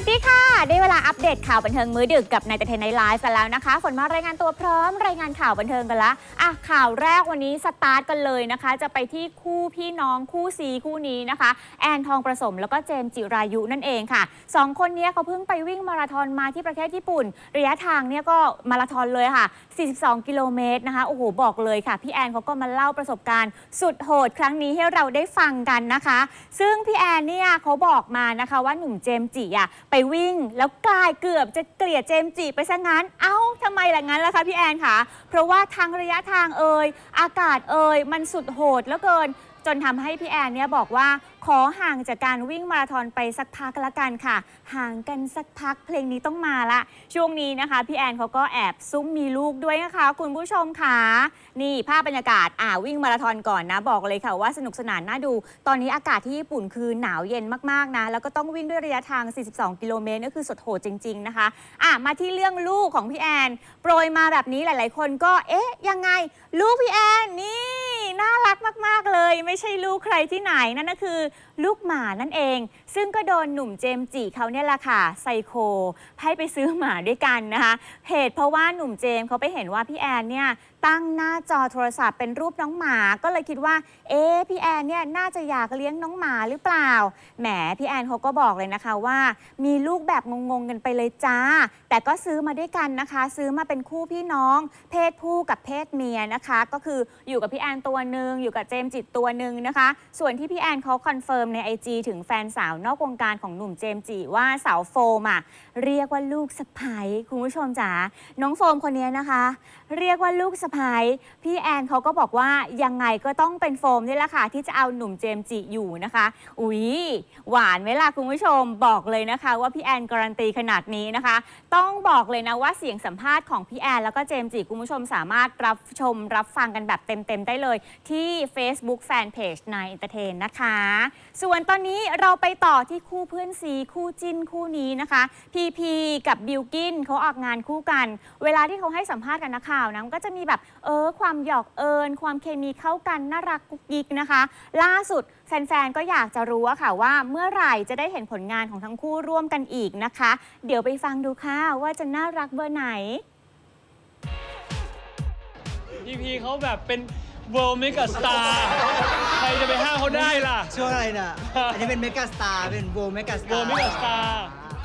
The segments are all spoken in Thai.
วัสดีค่ะ ได้เวลาอัปเดตข่าวบันเทิงมื้อดึกกับนายตเทนไนไลฟ์กันแล้วนะคะ ฝนมารายงานตัวพร้อมรายงานข่าวบันเทิงกันละอะข่าวแรกวันนี้สตาร์ทกันเลยนะคะ จะไปที่คู่พี่น้องคู่ซีคู่นี้นะคะ แอนทองประสมแล้วก็เจมจิรายุนั่นเองค่ะสองคนนี้เขาเพิ่งไปวิ่งมาราธอนมาที่ประเทศญี่ปุ่น ระยะทางเนี่ยก็มาราธอนเลยค่ะ 42 กิโลเมตรนะคะ โอ้โห บอกเลยค่ะ พี่แอนเขาก็มาเล่าประสบการณ์สุดโหดครั้งนี้ให้เราได้ฟังกันนะคะ ซึ่งพี่แอนเนี่ยเขาบอกมานะคะว่าหนุ่มเจมส์จิอะไปวิ่งแล้วกลายเกือบจะเกลียดเจมส์จิไปซะงั้น เอ้าทำไมล่ะงั้นล่ะคะพี่แอนคะ เพราะว่าทางระยะทางเอ่ยอากาศเอ่ยมันสุดโหดแล้วเกิน จนทำให้พี่แอนเนี่ยบอกว่าขอห่างจากการวิ่งมาราธอนไปสักพักละกันค่ะ ห่างกันสักพักเพลงนี้ต้องมาละ ช่วงนี้นะคะ พี่แอนเขาก็แอบซุ้มมีลูกด้วยนะคะ คุณผู้ชมค่ะ นี่ภาพบรรยากาศอ่าวิ่งมาราธอนก่อนนะบอกเลยค่ะว่าสนุกสนานน่าดู ตอนนี้อากาศที่ญี่ปุ่นคือหนาวเย็นมากๆนะ แล้วก็ต้องวิ่งด้วยระยะทาง 42 กิโลเมตรนี่คือสุดโหดจริง ๆนะคะอะมาที่เรื่องลูกของพี่แอน โปรยมาแบบนี้หลาย ๆ คนก็เอ๊ะยังไง ลูกพี่แอนนี่ น่ารักมาก ๆ เลย ไม่ใช่ลูกใครที่ไหนนั่นก็คือ ลูกหมานั่นเอง ซึ่งก็โดนหนุ่มเจมจีเขาเนี่ยแหละค่ะไซโค ให้ไปซื้อหมาด้วยกันนะคะเหตุเพราะว่าหนุ่มเจมเขาไปเห็นว่าพี่แอนเนี่ยตั้งหน้าจอโทรศัพท์เป็นรูปน้องหมา ก็เลยคิดว่า เอ๊ะพี่แอนเนี่ยน่าจะอยากเลี้ยงน้องหมาหรือเปล่า แหมพี่แอนเขาก็บอกเลยนะคะว่า มีลูกแบบงงๆกันไปเลยจ้า แต่ก็ซื้อมาด้วยกันนะคะ ซื้อมาเป็นคู่พี่น้อง เพศผู้กับเพศเมียนะคะ ก็คืออยู่กับพี่แอนตัวหนึ่งอยู่กับเจมจิตตัวหนึ่งนะคะ ส่วนที่พี่แอนเขาคอนเฟิร์มใน IG ถึงแฟนสาวนอกวงการของหนุ่มเจมจิว่าสาวโฟมอะเรียกว่าลูกสะใภ้คุณผู้ชมจ๋าน้องโฟมคนนี้นะคะ เรียกว่าลูกสะใภ้พี่แอนเขาก็บอกว่ายังไงก็ต้องเป็นโฟมนี่แหละค่ะ ที่จะเอาหนุ่มเจมส์จิอยู่นะคะ อุ๊ย หวานไหมล่ะคุณผู้ชมบอกเลยนะคะ ว่าพี่แอนการันตีขนาดนี้นะคะ ต้องบอกเลยนะว่าเสียงสัมภาษณ์ของพี่แอนแล้วก็เจมส์จิคุณผู้ชมสามารถรับชมรับฟังกันแบบเต็ม ๆ ได้เลยที่ Facebook Fanpage นายอินเตอร์เทนนะคะ ส่วนตอนนี้เราไปต่อที่คู่เพื่อนซีคู่จิ้นคู่นี้นะคะพีพีกับบิลกินเขาออกงานคู่กัน เวลาที่เขาให้สัมภาษณ์กับนักข่าวนะก็จะมีแบบเออความหยอกเอิญความเคมีเข้ากันน่ารักกุ๊กกิ๊กนะคะ ล่าสุดแฟนๆ ก็อยากจะรู้อะค่ะว่าเมื่อไหร่จะได้เห็นผลงานของทั้งคู่ร่วมกันอีกนะคะ เดี๋ยวไปฟังดูค่ะว่าจะน่ารักเบอร์ไหน พีพีเขาแบบเป็น world mega star ใครจะไปห้ามเขาได้ล่ะ ช่วงอะไรน่ะ อันนี้เป็นเมกาสตาร์ เป็นโวเมกาสตาร์ world mega star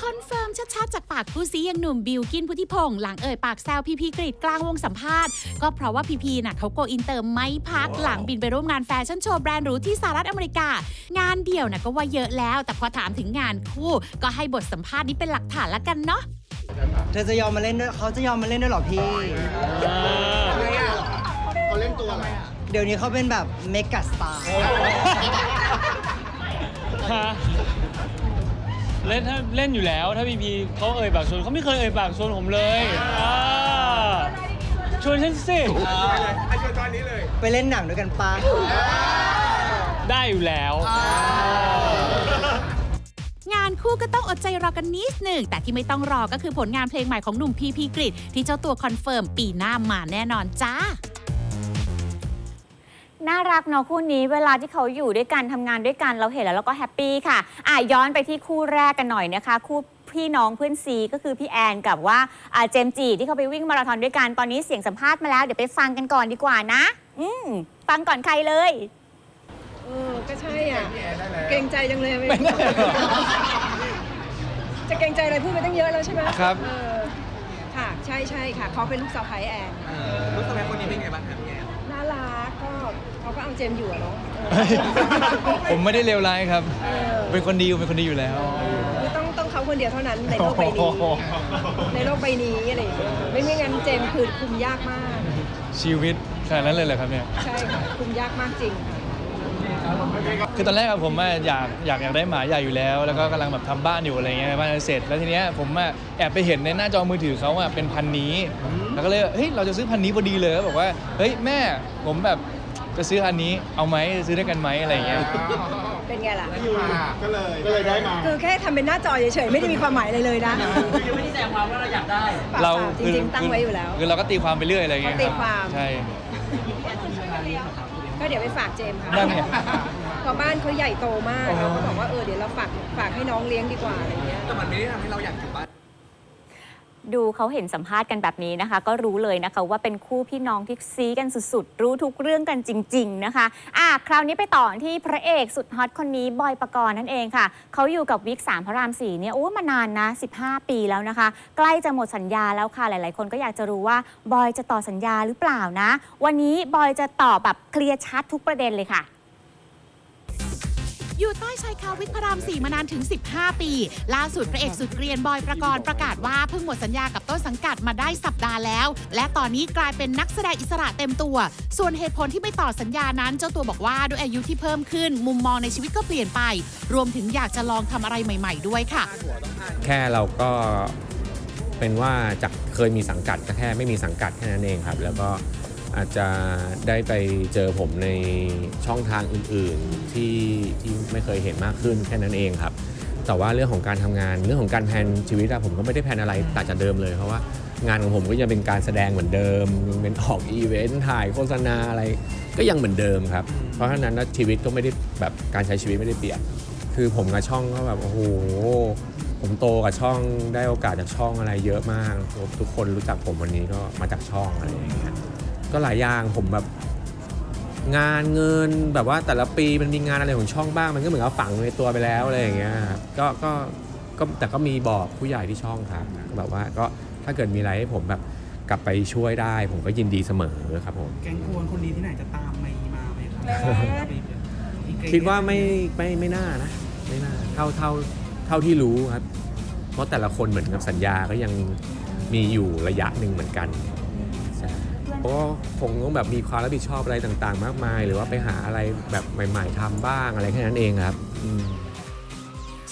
คอนเฟิร์มชัดๆจากปากคู่ซีอย่างหนุ่มบิวกินพุทธิพงษ์หลังเอ่ยปากแซวพีพีกรีดกลางวงสัมภาษณ์ ก็เพราะว่าพีพีน่ะเขาโกอินเตอร์ไม่พัก หลังบินไปร่วมงานแฟชั่นโชว์แบรนด์หรูที่สหรัฐอเมริกา งานเดี่ยวน่ะก็ว่าเยอะแล้ว แต่พอถามถึงงานคู่ ก็ให้บทสัมภาษณ์นี้เป็นหลักฐานละกันเนาะเธอจะยอมมาเล่นด้วยเขาจะยอมมาเล่นด้วยเหรอพี่เขาเล่นตัวอะไรเดี๋ยวนี้เขาเป็นแบบเมกาสตาร์ฮะ เล่นถ้าเล่นอยู่แล้วถ้าพีพีเขาเอ่ยปากชวนเขาไม่เคยเอ่ยปากชวนผมเลยอ่าชวนฉันสิไปเล่นหนังด้วยกันปะได้อยู่แล้วงานคู่ก็ต้องอดใจรอกันนิดหนึ่งแต่ที่ไม่ต้องรอก็คือผลงานเพลงใหม่ของหนุ่มพีพีกริดที่เจ้าตัวคอนเฟิร์มปีหน้ามาแน่นอนจ้า น่ารักเนาะคู่นี้เวลาที่เขาอยู่ด้วยกันทำงานด้วยกันเราเห็นแล้วเราก็แฮปปี้ค่ะอะ ย้อนไปที่คู่แรกกันหน่อยนะคะ คู่พี่น้องเพื่อนซีก็คือพี่แอนกับว่าอ่าเจมส์จีที่เขาไปวิ่งมาราธอนด้วยกัน ตอนนี้เสียงสัมภาษณ์มาแล้วเดี๋ยวไปฟังกันก่อนดีกว่านะ อืมฟังก่อนใครเลย เออก็ใช่อะ เกรงใจจังเลยไม่จะเกรงใจอะไรพูดไปตั้งเยอะแล้วใช่ไหมครับ เออค่ะ ใช่ใช่ค่ะ เขาเป็นลูกสาวไพแอนลูกสะใภ้คนนี้เป็นไงบ้างครับพี่แอน น่ารักก็เขา ก็เอาเจมส์อยู่อะเนาะเออผมไม่ได้เลวร้ายครับ เออเป็นคนดีเป็นคนดีอยู่แล้ว คือต้องต้องเขาคนเดียวเท่านั้นในโลกใบนี้ ในโลกใบนี้อะไรอย่างเงี้ยไม่ไม่งั้นเจมส์คือคุมยากมาก ชีวิตขนาดนั้นเลยเหรอครับเนี่ย ใช่ค่ะคุมยากมากจริงค่ะคือตอนแรกอะผมอะอยากอยากอยากได้หมาใหญ่อยู่แล้ว แล้วก็กำลังแบบทำบ้านอยู่อะไรเงี้ยบ้านจะเสร็จแล้วทีเนี้ยผมอะแอบไปเห็นในหน้าจอมือถือเขาอะเป็นพันนี้ แล้วก็เลยเฮ้ยเราจะซื้อพันนี้พอดีเลยก็บอกว่าเฮ้ยแม่ผมแบบ จะซื้ออันนี้เอาไหมจะซื้อด้วยกันไหมอะไรเงี้ย เป็นไงล่ะ ก็เลยก็เลยได้มา คือแค่ทำเป็นหน้าจอเฉยๆ ไม่ได้มีความหมายอะไรเลยนะเราเปล่าๆจริงๆ ตั้งไว้อยู่แล้ว คือเราก็ตีความไปเรื่อยอะไรเงี้ยเขาตีความ ใช่ ก็เดี๋ยวไปฝากเจมส์ค่ะนั่นไงพอบ้านเขาใหญ่โตมากเราก็บอกว่าเออเดี๋ยวเราฝากฝากให้น้องเลี้ยงดีกว่าอะไรเงี้ย แต่มันไม่ได้ทำให้เราอยากกลับบ้าน ดูเขาเห็นสัมภาษณ์กันแบบนี้นะคะ ก็รู้เลยนะคะว่าเป็นคู่พี่น้องที่ซีกันสุด ๆ รู้ทุกเรื่องกันจริง ๆ นะคะอะคราวนี้ไปต่อที่พระเอกสุดฮอตคนนี้บอยปกรณ์นั่นเองค่ะ เขาอยู่กับวิกสามพระรามสี่เนี่ยโอ้มานานนะ 15 ปีแล้วนะคะ ใกล้จะหมดสัญญาแล้วค่ะ หลาย ๆ คนก็อยากจะรู้ว่าบอยจะต่อสัญญาหรือเปล่านะ วันนี้บอยจะตอบแบบเคลียร์ชัดทุกประเด็นเลยค่ะ อยู่ใต้ชายคาวิกพระรามสี่มานานถึง 15 ปี ล่าสุดพระเอกสุดเกรียนบอยประกรณ์ประกาศว่าเพิ่งหมดสัญญากับต้นสังกัดมาได้สัปดาห์แล้ว และตอนนี้กลายเป็นนักแสดงอิสระเต็มตัว ส่วนเหตุผลที่ไม่ต่อสัญญานั้นเจ้าตัวบอกว่าด้วยอายุที่เพิ่มขึ้น มุมมองในชีวิตก็เปลี่ยนไป รวมถึงอยากจะลองทำอะไรใหม่ ๆ ด้วยค่ะ แค่เราก็เป็นว่าจากเคยมีสังกัดก็แค่ไม่มีสังกัดแค่นั้นเองครับ แล้วก็ อาจจะได้ไปเจอผมในช่องทางอื่นๆที่ที่ไม่เคยเห็นมากขึ้นแค่นั้นเองครับ แต่ว่าเรื่องของการทำงานเรื่องของการแพนชีวิตอะผมก็ไม่ได้แพนอะไรต่างจากเดิมเลยเพราะว่างานของผมก็ยังเป็นการแสดงเหมือนเดิมยังเป็นออกอีเวนต์ถ่ายโฆษณาอะไรก็ยังเหมือนเดิมครับ เพราะฉะนั้นชีวิตก็ไม่ได้แบบการใช้ชีวิตไม่ได้เปลี่ยนคือผมกับช่องก็แบบโอ้โหผมโตกับช่องได้โอกาสจากช่องอะไรเยอะมาก ทุกคนรู้จักผมวันนี้ก็มาจากช่องอะไรอย่างเงี้ย ก็หลายอย่างผมแบบ งานเงินแบบว่าแต่ละปีมันมีงานอะไรของช่องบ้างมันก็เหมือนกับฝังในตัวไปแล้วอะไรอย่างเงี้ยครับก็ก็ก็แต่ก็มีบอกผู้ใหญ่ที่ช่องครับแบบว่าก็ถ้าเกิดมีอะไรให้ผมแบบกลับไปช่วยได้ ผมก็ยินดีเสมอครับผม แก๊งกวนคนนี้ที่ไหนจะตามไม่มาไหมครับคิดว่าไม่ไม่ไม่น่านะไม่น่าเท่าเท่าเท่าที่รู้ครับ เพราะแต่ละคนเหมือนกับสัญญาก็ยังมีอยู่ระยะหนึ่งเหมือนกันใช่ เพราะว่าคงต้องแบบมีความรับผิดชอบอะไรต่างๆ มากมาย หรือว่าไปหาอะไรแบบใหม่ๆทำบ้างอะไรแค่นั้นเองครับ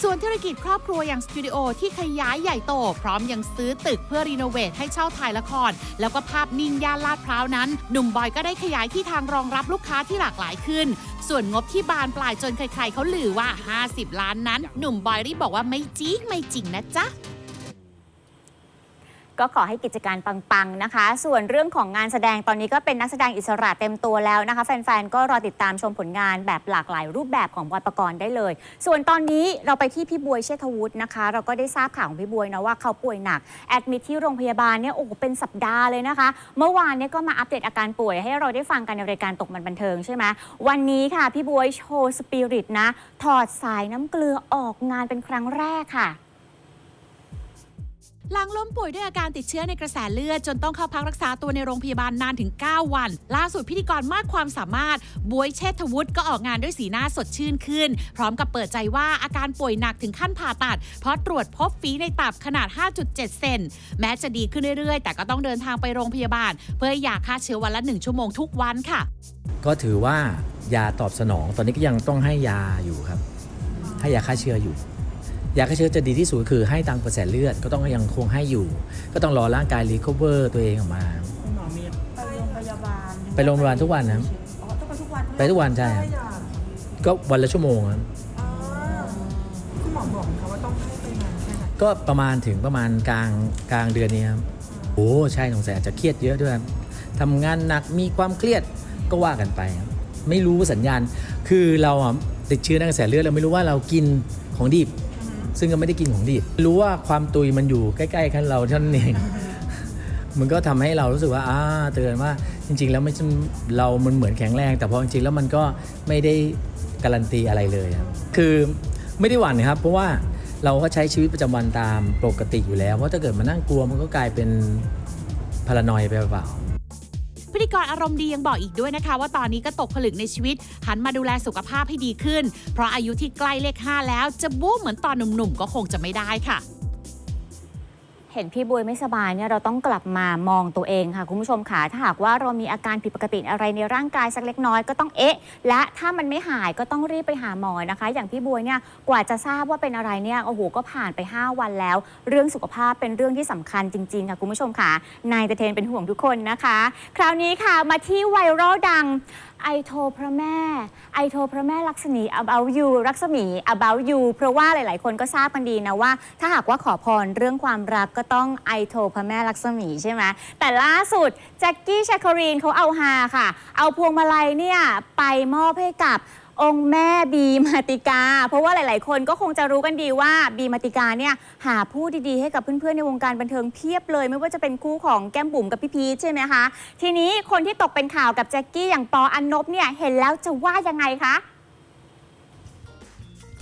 ส่วนธุรกิจครอบครัวอย่างสตูดิโอที่ขยายใหญ่โต พร้อมยังซื้อตึกเพื่อรีโนเวทให้เช่าถ่ายละคร แล้วก็ภาพนิ่งย่านลาดพร้าวนั้น หนุ่มบอยก็ได้ขยายที่ทางรองรับลูกค้าที่หลากหลายขึ้น ส่วนงบที่บานปลายจนใครๆเขาลือว่า 50 ล้านนั้น หนุ่มบอยรีบบอกว่าไม่จริงไม่จริงนะจ๊ะ ก็ขอให้กิจการปังๆนะคะ ส่วนเรื่องของงานแสดงตอนนี้ก็เป็นนักแสดงอิสระเต็มตัวแล้วนะคะ แฟนๆ ก็รอติดตามชมผลงานแบบหลากหลายรูปแบบของบอยประกรณ์ได้เลย ส่วนตอนนี้เราไปที่พี่บวยเชษฐวุฒินะคะ เราก็ได้ทราบข่าวของพี่บวยนะว่าเขาป่วยหนักแอดมิทที่โรงพยาบาลเนี่ยโอ้โหเป็นสัปดาห์เลยนะคะ เมื่อวานเนี่ยก็มาอัปเดตอาการป่วย ให้เราได้ฟังกันในรายการตกมันบันเทิงใช่ไหมวันนี้ค่ะพี่บวยโชว์สปิริตนะถอดสายน้ำเกลือออกงานเป็นครั้งแรกค่ะ หลังล้มป่วยด้วยอาการติดเชื้อในกระแสเลือด จนต้องเข้าพักรักษาตัวในโรงพยาบาลนานถึง 9 วัน ล่าสุดพิธีกรมากความสามารถบวยเชษฐวุฒิก็ออกงานด้วยสีหน้าสดชื่นขึ้น พร้อมกับเปิดใจว่าอาการป่วยหนักถึงขั้นผ่าตัด เพราะตรวจพบฝีในตับขนาด 5.7 เซนแม้จะดีขึ้นเรื่อยๆ แต่ก็ต้องเดินทางไปโรงพยาบาล เพื่อให้ยาฆ่าเชื้อวันละ 1 ชั่วโมงทุกวันค่ะ ก็ถือว่ายาตอบสนอง ตอนนี้ก็ยังต้องให้ยาอยู่ครับ ให้ยาฆ่าเชื้ออยู่ ยาฆ่าเชื้อจะดีที่สุดคือให้ตามกระแสเลือดก็ต้องยังคงให้อยู่ ก็ต้องรอร่างกายรีคอเวอร์ตัวเองออกมา คุณหมอมีไปโรงพยาบาลไปโรงพยาบาลทุกวันนะครับอ๋อต้องไปทุกวันไปทุกวันใช่ครับก็วันละชั่วโมงครับคุณหมอบอกเขาว่าต้องให้ไปนานแค่ไหนก็ประมาณถึงประมาณกลางกลางเดือนนี้ครับโอ้ใช่สงสัยอาจจะเครียดเยอะด้วยครับทำงานหนักมีความเครียดก็ว่ากันไปครับไม่รู้สัญญาณ คือเราอะติดเชื้อในกระแสเลือดเราไม่รู้ว่าเรากินของดิบ ซึ่งก็ไม่ได้กินของดิบรู้ว่าความตุยมันอยู่ใกล้ๆกันเราเท่านั้นเอง มันก็ทำให้เรารู้สึกว่าอ่าเตือนว่าจริง ๆ แล้วไม่เรามันเหมือนแข็งแรง แต่พอจริงๆแล้วมันก็ไม่ได้การันตีอะไรเลยครับคือไม่ได้หวั่นนะครับ เพราะว่าเราก็ใช้ชีวิตประจำวันตามปกติอยู่แล้ว เพราะถ้าเกิดมานั่งกลัวมันก็กลายเป็นพารานอยไปเปล่า พิธีกรอารมณ์ดียังบอกอีกด้วยนะคะ ว่าตอนนี้ก็ตกผลึกในชีวิต หันมาดูแลสุขภาพให้ดีขึ้น เพราะอายุที่ใกล้เลข 5 แล้วจะบู๊เหมือนตอนหนุ่มๆก็คงจะไม่ได้ค่ะ เห็นพี่บวยไม่สบายเนี่ยเราต้องกลับมามองตัวเองค่ะ คุณผู้ชมค่ะถ้าหากว่าเรามีอาการผิดปกติอะไรในร่างกายสักเล็กน้อยก็ต้องเอ๊ะ และถ้ามันไม่หายก็ต้องรีบไปหาหมอนะคะ อย่างพี่บวยเนี่ยกว่าจะทราบว่าเป็นอะไรเนี่ยโอ้โหก็ผ่านไป 5 วันแล้ว เรื่องสุขภาพเป็นเรื่องที่สำคัญจริง ๆ ค่ะ คุณผู้ชมค่ะนายเตเทนเป็นห่วงทุกคนนะคะ คราวนี้ค่ะมาที่ไวรัลดัง ไอโทรพระแม่ไอโทรพระแม่ลักษมี about you ลักษมี about you เพราะว่าหลาย ๆ คนก็ทราบกันดีนะว่า ถ้าหากว่าขอพรเรื่องความรักก็ต้องไอโทรพระแม่ลักษมีใช่ไหมแต่ล่าสุดแจ็คกี้ชาคารีนเขาเอาฮาค่ะ เอาพวงมาลัยเนี่ยไปมอบให้กับ องค์แม่บีมาติกา เพราะว่าหลาย ๆ คนก็คงจะรู้กันดีว่าบีมาติกาเนี่ยหาผู้ดี ๆ ให้กับเพื่อน ๆ ในวงการบันเทิงเพียบเลย ไม่ว่าจะเป็นคู่ของแก้มบุ๋มกับพี่พีชใช่ไหมคะ ทีนี้คนที่ตกเป็นข่าวกับแจ็คกี้อย่างปออันนบเนี่ยเห็นแล้วจะว่ายังไงคะ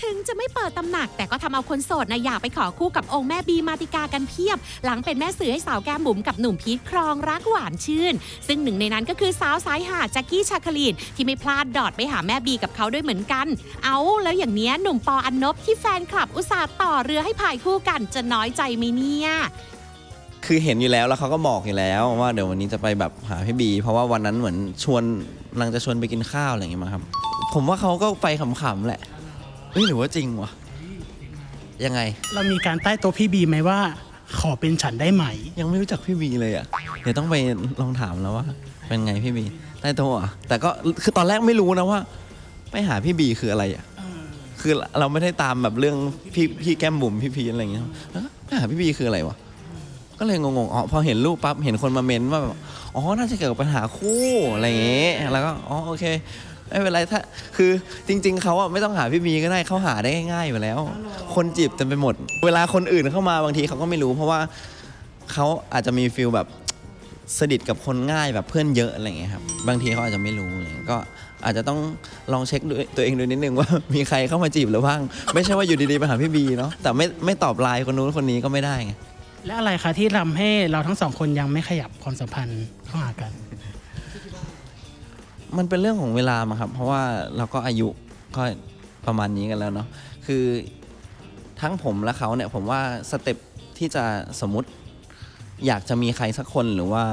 ถึงจะไม่เปิดตำหนัก แต่ก็ทำเอาคนโสดนะอยากไปขอคู่กับองค์แม่บีมาติกากันเพียบ หลังเป็นแม่สื่อให้สาวแก้มบุ๋มกับหนุ่มพีทครองรักหวานชื่น ซึ่งหนึ่งในนั้นก็คือสาวสายหาแจ็คกี้ชาคลีนที่ไม่พลาดดอดไปหาแม่บีกับเขาด้วยเหมือนกัน เอาแล้วอย่างเนี้ยหนุ่มปออันนบที่แฟนคลับอุตส่าห์ต่อเรือให้พายคู่กันจะน้อยใจไหมเนี่ยคือเห็นอยู่แล้วแล้วเขาก็บอกอยู่แล้วว่าเดี๋ยววันนี้จะไปแบบหาพี่บี เพราะว่าวันนั้นเหมือนชวนนางจะชวนไปกินข้าวอะไรอย่างเงี้ยมาครับ ผมว่าเขาก็ไปขำๆแหละ เฮ้ยหรือว่าจริงวะยังไง เรามีการใต้โต๊ะพี่บีไหมว่า ขอเป็นฉันได้ไหม ยังไม่รู้จักพี่บีเลยอะ เดี๋ยวต้องไปลองถามแล้วว่า เป็นไงพี่บีใต้โต๊ะอะแต่ก็คือตอนแรกไม่รู้นะว่า ไปหาพี่บีคืออะไรอะคือเราไม่ได้ตามแบบเรื่องพี่พี่แก้มบุ๋มพี่พีชอะไรอย่างเงี้ยแล้วก็ไปหาพี่บีคืออะไรวะก็เลยงงๆอ๋อพอเห็นรูปปั๊บเห็นคนมาเมนว่าแบบอ๋อน่าจะเกี่ยวกับปัญหาคู่อะไรอย่างเงี้ยแล้วก็อ๋อโอเค ไม่เป็นไรถ้าคือจริง ๆเขาอะไม่ต้องหาพี่บีก็ได้เขาหาได้ง่ายๆอยู่แล้ว คนจีบเต็มไปหมด เวลาคนอื่นเข้ามาบางทีเขาก็ไม่รู้ เพราะว่าเขาอาจจะมีฟิลแบบสนิทกับคนง่ายแบบเพื่อนเยอะอะไรอย่างเงี้ยครับบางทีเขาอาจจะไม่รู้อะไรอย่างเงี้ยก็อาจจะต้องลองเช็คดูตัวเองดูนิดนึงว่า มีใครเข้ามาจีบหรือบ้าง ไม่ใช่ว่าอยู่ดีๆไปหาพี่บีเนาะแต่ไม่ไม่ตอบไลน์คนนู้นคนนี้ก็ไม่ได้ไงและอะไรคะที่ทำให้เราทั้งสองคนยังไม่ขยับความสัมพันธ์เข้าหากัน มันเป็นเรื่องของเวลามาครับ เพราะว่าเราก็อายุก็ประมาณนี้กันแล้วเนาะคือทั้งผมและเขาเนี่ยผมว่าสเต็ปที่จะสมมติอยากจะมีใครสักคนหรือว่า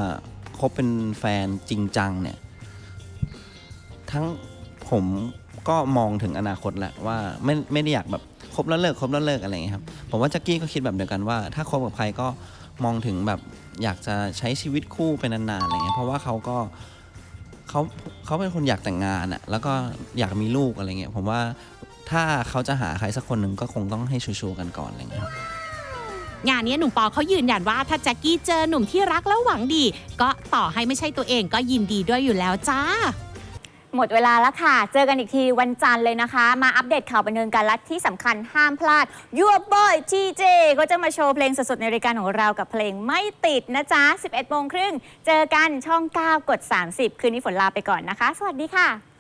คบเป็นแฟนจริงจังเนี่ยทั้งผมก็มองถึงอนาคตแหละว่าไม่ไม่ได้อยากแบบคบแล้วเลิกคบแล้วเลิกอะไรอย่างเงี้ยครับผมว่าแจ็กกี้ก็คิดแบบเดียวกันว่า ถ้าคบกับใครก็มองถึงแบบอยากจะใช้ชีวิตคู่ไปนานๆอะไรเงี้ยเพราะว่าเขาก็ เขาเขาเป็นคนอยากแต่งงานอะแล้วก็อยากมีลูกอะไรเงี้ยผมว่าถ้าเขาจะหาใครสักคนหนึ่งก็คงต้องให้ชัวร์ๆกันก่อนอะไรเงี้ยครับ งานนี้หนุ่มปอเขายืนยันว่าถ้าแจ็คกี้เจอหนุ่มที่รักแล้วหวังดี ก็ต่อให้ไม่ใช่ตัวเองก็ยินดีด้วยอยู่แล้วจ้า หมดเวลาแล้วค่ะ เจอกันอีกทีวันจันทร์เลยนะคะ มาอัปเดตข่าวบันเทิงกันและที่สำคัญห้ามพลาดยูบอยทีเจก็จะมาโชว์เพลงสดๆในรายการของเรากับเพลงไม่ติดนะจ๊ะ 11โมงครึ่ง เจอกันช่อง 9 กด 30 คืนนี้ฝนลาไปก่อนนะคะ สวัสดีค่ะ